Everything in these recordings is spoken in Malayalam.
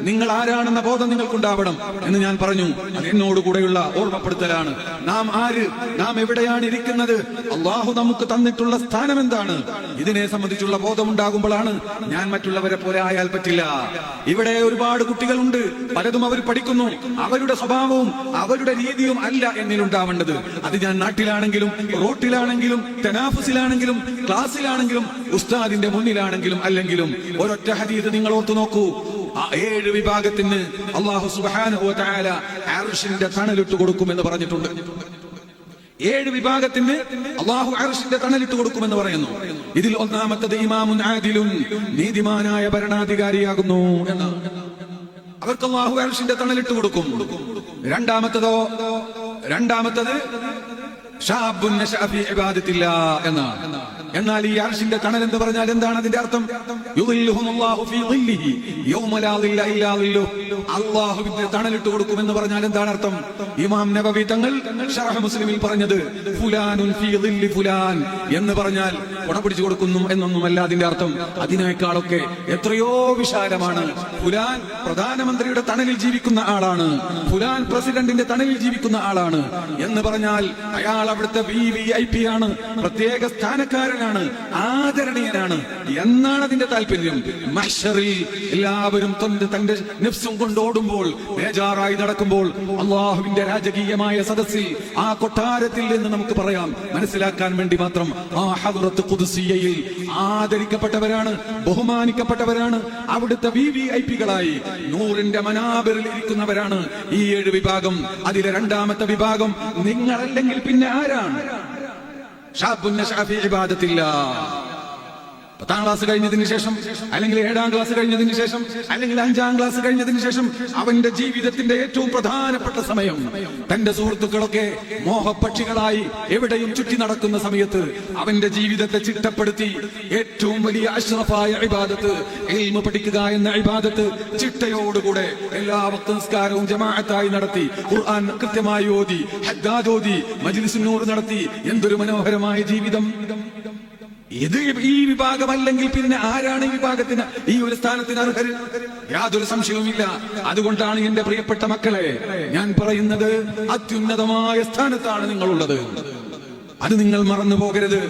നിങ്ങൾ ആരാണെന്ന ബോധം നിങ്ങൾക്കുണ്ടാവണം എന്ന് ഞാൻ പറഞ്ഞു. അത് എന്നോട് കൂടെയുള്ള ഓർമ്മപ്പെടുത്തലാണ്. നാം ആര്? നാം എവിടെയാണ് ഇരിക്കുന്നത്? അള്ളാഹു നമുക്ക് തന്നിട്ടുള്ള സ്ഥാനം എന്താണ്? ഇതിനെ സംബന്ധിച്ചുള്ള ബോധം ഉണ്ടാകുമ്പോഴാണ് ഞാൻ മറ്റുള്ളവരെ പോലെ ആയാൽ പറ്റില്ല. ഇവിടെ ഒരുപാട് കുട്ടികളുണ്ട്. പലതും അവർ പഠിക്കുന്നു. അവരുടെ സ്വഭാവവും അവരുടെ രീതിയും അല്ല എന്നിലുണ്ടാവേണ്ടത്. അത് ഞാൻ നാട്ടിലാണെങ്കിലും റോട്ടിലാണെങ്കിലും തെനാഫസിലാണെങ്കിലും ക്ലാസ്സിലാണെങ്കിലും ഉസ്താദിന്റെ മുന്നിലാണെങ്കിലും അല്ലെങ്കിലും ഒരൊറ്റ ഹരീത് നിങ്ങൾ ഓർത്തു നോക്കൂ. ആ ഏഴ് വിഭാഗത്തിന് അള്ളാഹു സുബാനുഹു തആല അർഷിന്റെ തണലിട്ട് കൊടുക്കുമെന്ന് പറഞ്ഞിട്ടുണ്ട്. ഏഴ് വിഭാഗത്തിന് അള്ളാഹു അർഷിന്റെ തണലിട്ട് കൊടുക്കുമെന്ന് പറയുന്നു. ഇതിൽ ഒന്നാമത്തത് ഇമാമുൻ ആദിലും നീതിമാനായ ഭരണാധികാരിയാകുന്നു അവർക്ക് അള്ളാഹു അർഷിന്റെ തണലിട്ട് കൊടുക്കും. രണ്ടാമത്തതോ രണ്ടാമത്തത് ഷാബുൻ എന്നാണ്. എന്നാൽ ഈ അർഷിന്റെ തണൽ എന്ന് പറഞ്ഞാൽ എന്താണ് അതിന്റെ അർത്ഥം? അള്ളാഹുവിന്റെ തണലിട്ട് കൊടുക്കും എന്ന് പറഞ്ഞാൽ എന്താണ് അർത്ഥം? ഇമാം നബവി തങ്ങൾ മുസ്ലിമിൽ പറഞ്ഞത് ഫുലാൻ എന്ന് പറഞ്ഞാൽ ഉടപിടിച്ചു പിടിച്ചു കൊടുക്കുന്നു എന്നൊന്നുമല്ല അതിന്റെ അർത്ഥം. അതിനേക്കാളൊക്കെ എത്രയോ വിശാലമാണ്. ഫുലാൻ പ്രധാനമന്ത്രിയുടെ തണലിൽ ജീവിക്കുന്ന ആളാണ്. ഫുലാൻ പ്രസിഡന്റിന്റെ തണലിൽ ജീവിക്കുന്ന ആളാണ്. എന്ന് പറഞ്ഞാൽ അയാൾ അവിടുത്തെ വി വി ഐ പി ആണ്. പ്രത്യേക സ്ഥാനക്കാരനാണ്. ആദരണീയനാണ്. എന്നാണ് അതിന്റെ താല്പര്യം? മഹ്ഷറിൽ എല്ലാവരും തന്റെ തന്റെ നെഫ്സും കൊണ്ടോടുമ്പോൾ ബേജാറായി നടക്കുമ്പോൾ അള്ളാഹുവിന്റെ രാജകീയമായ സദസ്സിൽ ആ കൊട്ടാരത്തിൽ നിന്ന് നമുക്ക് പറയാം. മനസ്സിലാക്കാൻ വേണ്ടി മാത്രം ആ ഹദ്റത്ത് കുതുസിയയിൽ ആദരിക്കപ്പെട്ടവരാണ് ബഹുമാനിക്കപ്പെട്ടവരാണ് അവിടുത്തെ വി വി ഐ പികളായി നൂറിന്റെ മനാബറിൽ ഇരിക്കുന്നവരാണ് ഈ ഏഴ് വിഭാഗം. അതിലെ രണ്ടാമത്തെ വിഭാഗം നിങ്ങളല്ലെങ്കിൽ പിന്നെ ആരാണ്? شاب نشأ في عبادة الله. പത്താം ക്ലാസ് കഴിഞ്ഞതിന് ശേഷം അല്ലെങ്കിൽ ഏഴാം ക്ലാസ് കഴിഞ്ഞതിന് ശേഷം അല്ലെങ്കിൽ അഞ്ചാം ക്ലാസ് കഴിഞ്ഞതിന് ശേഷം അവന്റെ ജീവിതത്തിന്റെ ഏറ്റവും പ്രധാനപ്പെട്ട സമയം. തന്റെ സുഹൃത്തുക്കളൊക്കെ മോഹപക്ഷികളായി എവിടെയും ചുറ്റി നടക്കുന്ന സമയത്ത് അവന്റെ ജീവിതത്തെ ചിട്ടപ്പെടുത്തി ഏറ്റവും വലിയ അഷ്റഫായ ഇബാദത്ത് എൽമ പഠിക്കുക എന്ന ഇബാദത്ത് ചിട്ടയോടുകൂടെ എല്ലാ വക്ത നിസ്കാരവും ജമാഅത്തായി നടത്തി ഖുർആൻ കൃത്യമായി ഓതി ഹദ്ദാദ് ഓതി മജ്ലിസുന്നൂർ നടത്തി എന്തൊരു മനോഹരമായ ജീവിതം. ഇത് ഈ വിഭാഗമല്ലെങ്കിൽ പിന്നെ ആരാണ് ഈ വിഭാഗത്തിന്? ഈ ഒരു സ്ഥാനത്തിന് അർഹർ യാതൊരു സംശയവുമില്ല. അതുകൊണ്ടാണ് എന്റെ പ്രിയപ്പെട്ട മക്കളെ ഞാൻ പറയുന്നത് അത്യുന്നതമായ സ്ഥാനത്താണ് നിങ്ങളുള്ളത്. അത് നിങ്ങൾ മറന്നു പോകരുത്.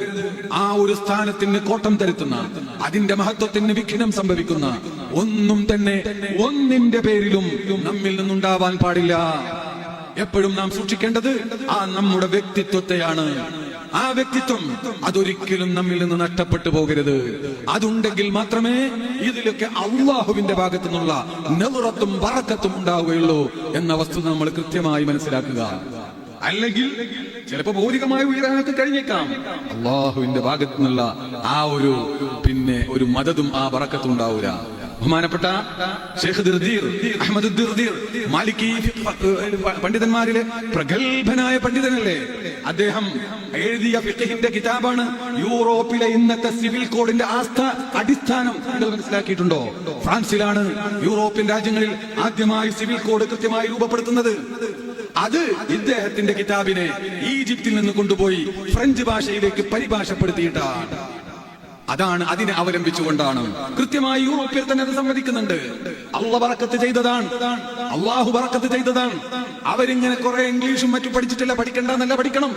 ആ ഒരു സ്ഥാനത്തിന് കോട്ടം തരുത്തുന്ന അതിന്റെ മഹത്വത്തിന് വിഘ്നം സംഭവിക്കുന്ന ഒന്നും തന്നെ ഒന്നിന്റെ പേരിലും നമ്മിൽ നിന്നുണ്ടാവാൻ പാടില്ല. എപ്പോഴും നാം സൂക്ഷിക്കേണ്ടത് ആ നമ്മുടെ വ്യക്തിത്വത്തെയാണ്. ആ വ്യക്തിത്വം അതൊരിക്കലും നമ്മിൽ നിന്ന് നഷ്ടപ്പെട്ടു പോകരുത്. അതുണ്ടെങ്കിൽ മാത്രമേ ഇതിലൊക്കെ അള്ളാഹുവിന്റെ ഭാഗത്തു നിന്നുള്ള നെവറത്തും പറക്കത്തും ഉണ്ടാവുകയുള്ളൂ എന്ന വസ്തുത നമ്മൾ കൃത്യമായി മനസ്സിലാക്കുക. അല്ലെങ്കിൽ ചിലപ്പോ ഭൗതികമായി ഉയരാനൊക്കെ കഴിഞ്ഞേക്കാം. അള്ളാഹുവിന്റെ ഭാഗത്തു നിന്നുള്ള ആ ഒരു പിന്നെ ഒരു മതതും ആ പറക്കത്തും ഉണ്ടാവൂല. ബഹുമാനപ്പെട്ട ഷേഖ് ദിർദീർ അഹമ്മദ് ദിർദീർ മാലിക്കി പണ്ഡിതന്മാരിലെ പ്രഗത്ഭനായ പണ്ഡിതനല്ലേ? അദ്ദേഹം എഴുതിയ ഫിഖിന്റെ കിതാബാണ് യൂറോപ്പിലെ ഇന്നത്തെ സിവിൽ കോഡിന്റെ ആസ്ഥ അടിസ്ഥാനം. നിങ്ങൾ മനസ്സിലാക്കിയിട്ടുണ്ടോ? ഫ്രാൻസിലാണ് യൂറോപ്യൻ രാജ്യങ്ങളിൽ ആദ്യമായി സിവിൽ കോഡ് കൃത്യമായി രൂപപ്പെടുത്തുന്നത്. അത് ഇദ്ദേഹത്തിന്റെ കിതാബിനെ ഈജിപ്തിൽ നിന്ന് കൊണ്ടുപോയി ഫ്രഞ്ച് ഭാഷയിലേക്ക് പരിഭാഷപ്പെടുത്തിയിട്ടാണ്. അതാണ് അതിനെ അവലംബിച്ചുകൊണ്ടാണ്. കൃത്യമായി യൂറോപ്പിൽ തന്നെ അത് സമ്മതിക്കുന്നുണ്ട് അള്ള ചെയ്തതാണ്. അള്ളാഹു പറക്കത്ത് ചെയ്തതാണ്. അവരിങ്ങനെ കുറെ ഇംഗ്ലീഷും മറ്റു പഠിച്ചിട്ടില്ല പഠിക്കണ്ടെന്നല്ല പഠിക്കണം.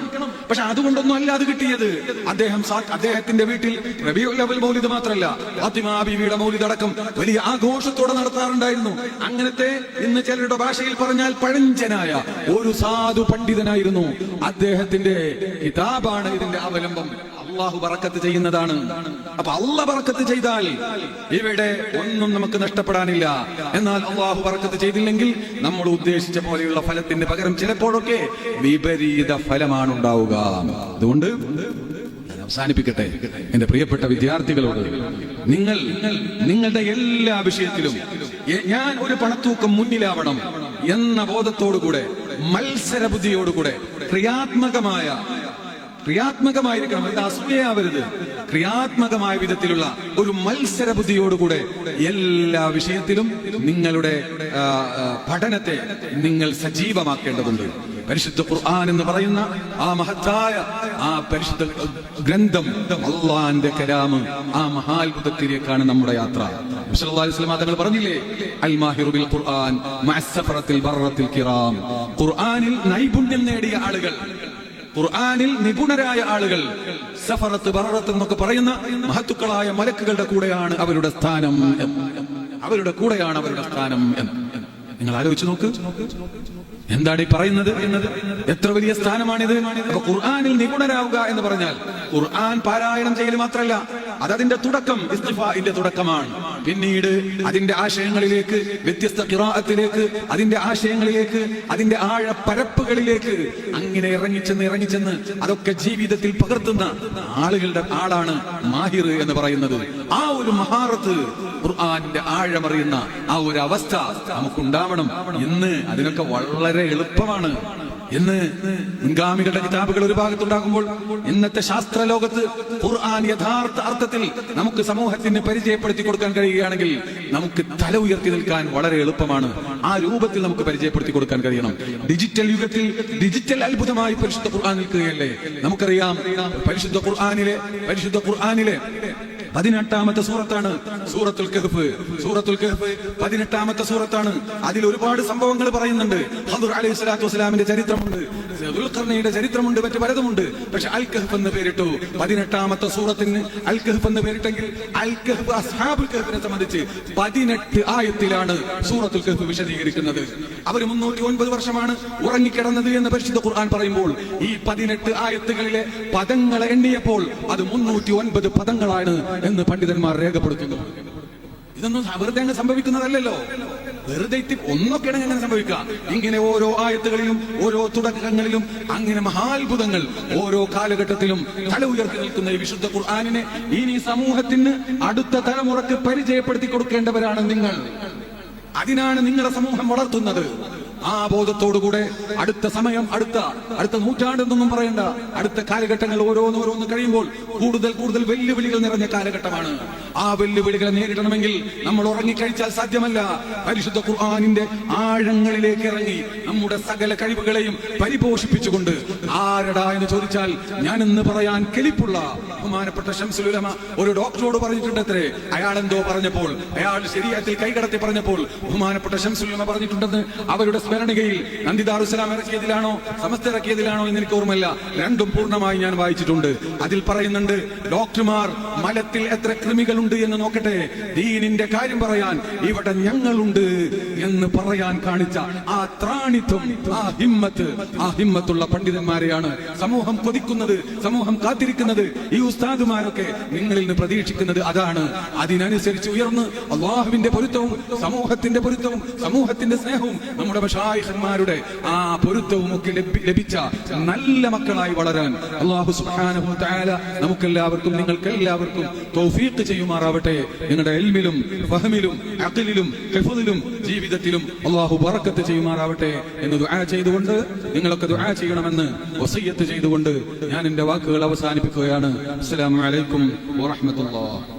പക്ഷെ അതുകൊണ്ടൊന്നും അല്ല അത് കിട്ടിയത്. അദ്ദേഹം അദ്ദേഹത്തിന്റെ വീട്ടിൽ റബിയുൽ അവൽ മൗലിദ് മാത്രമല്ല ഫാത്തിമ ബീവിയുടെ മൗലിദ് അടക്കം വലിയ ആഘോഷത്തോടെ നടത്താറുണ്ടായിരുന്നു. അങ്ങനത്തെ ഇന്ന് ചിലരുടെ ഭാഷയിൽ പറഞ്ഞാൽ പഴഞ്ചനായ ഒരു സാധു പണ്ഡിതനായിരുന്നു. അദ്ദേഹത്തിന്റെ കിതാബാണ് ഇതിന്റെ അവലംബം. അള്ളാഹു പറക്കത്ത് ചെയ്യുന്നതാണ്. അപ്പൊ അള്ള പറക്കത്ത് ചെയ്താൽ ഇവിടെ ഒന്നും നമുക്ക് നഷ്ടപ്പെടാനില്ല. എന്നാൽ അള്ളാഹു പറക്കത്ത് ചെയ്തില്ലെങ്കിൽ നമ്മൾ ഉദ്ദേശിച്ച പോലെയുള്ള ഫലത്തിന് പകരം ചിലപ്പോഴൊക്കെ വിപരീത ഫലമാണ് ഉണ്ടാവുക അതുകൊണ്ട് അവസാനിപ്പിക്കട്ടെ. എന്റെ പ്രിയപ്പെട്ട വിദ്യാർത്ഥികളോട് നിങ്ങൾ നിങ്ങളുടെ എല്ലാ വിഷയത്തിലും ഞാൻ ഒരു പണത്തൂക്കം മുന്നിലാവണം എന്ന ബോധത്തോടുകൂടെ മത്സര ബുദ്ധിയോടുകൂടെ ക്രിയാത്മകമായ ക്രിയാത്മകമായിരിക്കണം. അതിന്റെ അസൂയാവരുത് ക്രിയാത്മകമായ വിധത്തിലുള്ള ഒരു മത്സര ബുദ്ധിയോടുകൂടെ എല്ലാ വിഷയത്തിലും നിങ്ങളുടെ പഠനത്തെ നിങ്ങൾ സജീവമാക്കേണ്ടതുണ്ട്. പരിശുദ്ധ ഖുർആൻ എന്ന് പറയുന്ന ആ മഹത്തായ ആ പരിശുദ്ധ ഗ്രന്ഥം അള്ളാന്റെ കലാമ് ആ മഹാത്ഭുതത്തിലേക്കാണ് നമ്മുടെ യാത്ര. തങ്ങൾ പറഞ്ഞില്ലേ? അൽ മാഹിറു ബിൽ ഖുർആൻ ഖുർആനിൽ നൈപുണ്യം നേടിയ ആളുകൾ ഖുർആനിൽ നിപുണരായ ആളുകൾ സഫറത്ത് ബററത്ത് എന്നൊക്കെ പറയുന്ന മഹത്തുക്കളായ മലക്കുകളുടെ കൂടെയാണ് അവരുടെ സ്ഥാനം. അവരുടെ കൂടെയാണ് അവരുടെ സ്ഥാനം എന്ന്. നിങ്ങൾ ആലോചിച്ച് നോക്ക്. എന്താണ് ഈ പറയുന്നത്? എത്ര വലിയ സ്ഥാനമാണിത്? അപ്പൊ ഖുർആനിൽ നിപുണരാവുക എന്ന് പറഞ്ഞാൽ ഖുർആൻ പാരായണം ചെയ്യൽ മാത്രമല്ല അതതിന്റെ തുടക്കം ഇസ്തിഫാഇന്റെ തുടക്കമാണ്. പിന്നീട് അതിന്റെ ആശയങ്ങളിലേക്ക് വ്യത്യസ്ത കിറാഅത്തിലേക്ക് അതിന്റെ ആശയങ്ങളിലേക്ക് അതിന്റെ ആഴ പരപ്പുകളിലേക്ക് അങ്ങനെ ഇറങ്ങിച്ചെന്ന് ഇറങ്ങിച്ചെന്ന് അതൊക്കെ ജീവിതത്തിൽ പകർത്തുന്ന ആളുകളുടെ ആളാണ് മാഹിർ എന്ന് പറയുന്നത്. ആ ഒരു മഹാറത്ത് ഖുർആന്റെ ആഴമറിയുന്ന ആ ഒരു അവസ്ഥ നമുക്കുണ്ടാവണം. ഇന്ന് അതിനൊക്കെ വളരെ എളുപ്പമാണ്. ഇന്ന് മുൻഗാമികളുടെ കിതാബുകൾ ഒരു ഭാഗത്തുണ്ടാകുമ്പോൾ ഇന്നത്തെ ശാസ്ത്ര ലോകത്ത് ഖുർആൻ യഥാർത്ഥ അർത്ഥത്തിൽ നമുക്ക് സമൂഹത്തിന് പരിചയപ്പെടുത്തി കൊടുക്കാൻ കഴിയുകയാണെങ്കിൽ നമുക്ക് തല ഉയർത്തി നിൽക്കാൻ വളരെ എളുപ്പമാണ്. ആ രൂപത്തിൽ നമുക്ക് പരിചയപ്പെടുത്തി കൊടുക്കാൻ കഴിയണം. ഡിജിറ്റൽ യുഗത്തിൽ ഡിജിറ്റൽ അത്ഭുതമായി പരിശുദ്ധ ഖുർആൻ നിൽക്കുകയല്ലേ? നമുക്കറിയാം പരിശുദ്ധ ഖുർആനിലെ പരിശുദ്ധ ഖുർആനിലെ പതിനെട്ടാമത്തെ സൂറത്താണ്. സൂറത്തുൽ കഹ്ഫ്. സൂറത്തുൽ കഹ്ഫ് പതിനെട്ടാമത്തെ സൂറത്താണ്. അതിൽ ഒരുപാട് സംഭവങ്ങൾ പറയുന്നുണ്ട്. ഹദുർ അലൈഹി സ്വലാത്തു വസ്സലാമിന്റെ ചരിത്രമുണ്ട്. ദുൽഖർണയുടെ ചരിത്രമുണ്ട് മറ്റു പലതുമുണ്ട്. പക്ഷെ അൽ കഹ്ഫ് എന്ന് പേരിട്ടു. പതിനെട്ടാമത്തെ സൂറത്തിന് അൽ കഹ്ഫ് എന്ന് പേരിട്ടെങ്കിൽ അൽ കഹ്ഫ് അസ്ഹാബുൽ കഹ്ഫിനെ സംബന്ധിച്ച് പതിനെട്ട് ആയത്തിലാണ് സൂറത്തുൽ കഹ്ഫ് വിശദീകരിക്കുന്നത്. അവർ മുന്നൂറ്റി ഒൻപത് വർഷമാണ് ഉറങ്ങിക്കിടന്നത് എന്ന് പരിശുദ്ധ ഖുർആൻ പറയുമ്പോൾ ഈ പതിനെട്ട് ആയത്തുകളിലെ പദങ്ങൾ എണ്ണിയപ്പോൾ അത് മുന്നൂറ്റി ഒൻപത് പദങ്ങളാണ് എന്ന് പണ്ഡിതന്മാർ രേഖപ്പെടുത്തുന്നു. ഇതൊന്നും വെറുതെ അങ്ങ് സംഭവിക്കുന്നതല്ലല്ലോ. വെറുതെ ഒന്നൊക്കെയാണ് അങ്ങനെ സംഭവിക്കുക. ഇങ്ങനെ ഓരോ ആയത്തുകളിലും ഓരോ തുടക്കങ്ങളിലും അങ്ങനെ മഹാത്ഭുതങ്ങൾ ഓരോ കാലഘട്ടത്തിലും തല ഉയർത്തി നിൽക്കുന്ന ഈ വിശുദ്ധ ഖുർആാനിനെ ഇനി സമൂഹത്തിന് അടുത്ത തലമുറയ്ക്ക് പരിചയപ്പെടുത്തി കൊടുക്കേണ്ടവരാണ് നിങ്ങൾ. അതിനാണ് നിങ്ങളുടെ സമൂഹം വളർത്തുന്നത്. ആ ബോധത്തോടുകൂടെ അടുത്ത സമയം അടുത്ത അടുത്ത നൂറ്റാണ്ടെന്നൊന്നും പറയണ്ട. അടുത്ത കാലഘട്ടങ്ങൾ ഓരോന്നോരോന്ന് ഓരോന്ന് കഴിയുമ്പോൾ കൂടുതൽ കൂടുതൽ വെല്ലുവിളികൾ നിറഞ്ഞ കാലഘട്ടമാണ്. ആ വെല്ലുവിളികളെ നേരിടണമെങ്കിൽ നമ്മൾ ഉറങ്ങിക്കഴിച്ചാൽ സാധ്യമല്ല. പരിശുദ്ധ ഖുർആാനിന്റെ ആഴങ്ങളിലേക്ക് ഇറങ്ങി നമ്മുടെ സകല കഴിവുകളെയും പരിപോഷിപ്പിച്ചുകൊണ്ട് ആരടാ എന്ന് ചോദിച്ചാൽ ഞാൻ ഇന്ന് പറയാൻ കെലിപ്പുള്ള ബഹുമാനപ്പെട്ട ഷംസുലുലമ ഒരു ഡോക്ടറോട് പറഞ്ഞിട്ടുണ്ട് അത്രേ. അയാൾ എന്തോ പറഞ്ഞപ്പോൾ അയാൾ ശരിയാത്തിൽ കൈകടത്തി പറഞ്ഞപ്പോൾ ബഹുമാനപ്പെട്ട ഷംസുലുലമ പറഞ്ഞിട്ടുണ്ടെന്ന് അവരുടെ സ്മരണികയിൽ നന്ദിദാറുസലാം ഇറക്കിയതിലാണോ സമസ്ത ഇറക്കിയതിലാണോ എന്ന് എനിക്ക് ഓർമ്മയില്ല. രണ്ടും പൂർണമായി ഞാൻ വായിച്ചിട്ടുണ്ട്. അതിൽ പറയുന്നുണ്ട് ഡോക്ടർമാർ മലത്തിൽ എത്ര കൃമികളുണ്ട് എന്ന് നോക്കട്ടെ. ദീനിന്റെ കാര്യം പറയാൻ ഇവിടെ ഞങ്ങളുണ്ട് എന്ന് പറയാൻ കാണിച്ച ആ ത്രാണിത്വം ആ ഹിമ്മത്ത് ആ ഹിമ്മത്തുള്ള പണ്ഡിതന്മാരെയാണ് സമൂഹം കൊതിക്കുന്നത് സമൂഹം കാത്തിരിക്കുന്നത്. ഈ ഉസ്താദുമാരൊക്കെ നിങ്ങളിൽ നിന്ന് പ്രതീക്ഷിക്കുന്നത് അതാണ്. അതിനനുസരിച്ച് ഉയർന്ന് അള്ളാഹുവിന്റെ പൊരുത്തവും സമൂഹത്തിന്റെ പൊരുത്തവും സമൂഹത്തിന്റെ സ്നേഹവും നമ്മുടെ മഷായിഹന്മാരുടെ ആ പൊരുത്തവും ഒക്കെ ലഭിച്ച നല്ല മക്കളായി വളരാൻ അള്ളാഹു തആല നമുക്കെല്ലാവർക്കും നിങ്ങൾക്ക് എല്ലാവർക്കും തൗഫീഖ് ചെയ്യുമാറാവട്ടെ നിങ്ങളുടെ എൽമിലും ഫഹമിലും അഖിലിലും ഹിഫ്ദിലും ജീവിതത്തിലും അള്ളാഹു ബറക്കത്ത് ചെയ്യുമാറാവട്ടെ എന്ന് ദുആ ചെയ്തുകൊണ്ട് നിങ്ങളൊക്കെ ദുആ ചെയ്യണമെന്ന് വസയ്യത്ത് ചെയ്തുകൊണ്ട് ഞാൻ എന്റെ വാക്കുകൾ അവസാനിപ്പിക്കുകയാണ്. അസ്സലാമു അലൈക്കും വറഹ്മത്തുള്ളാഹി.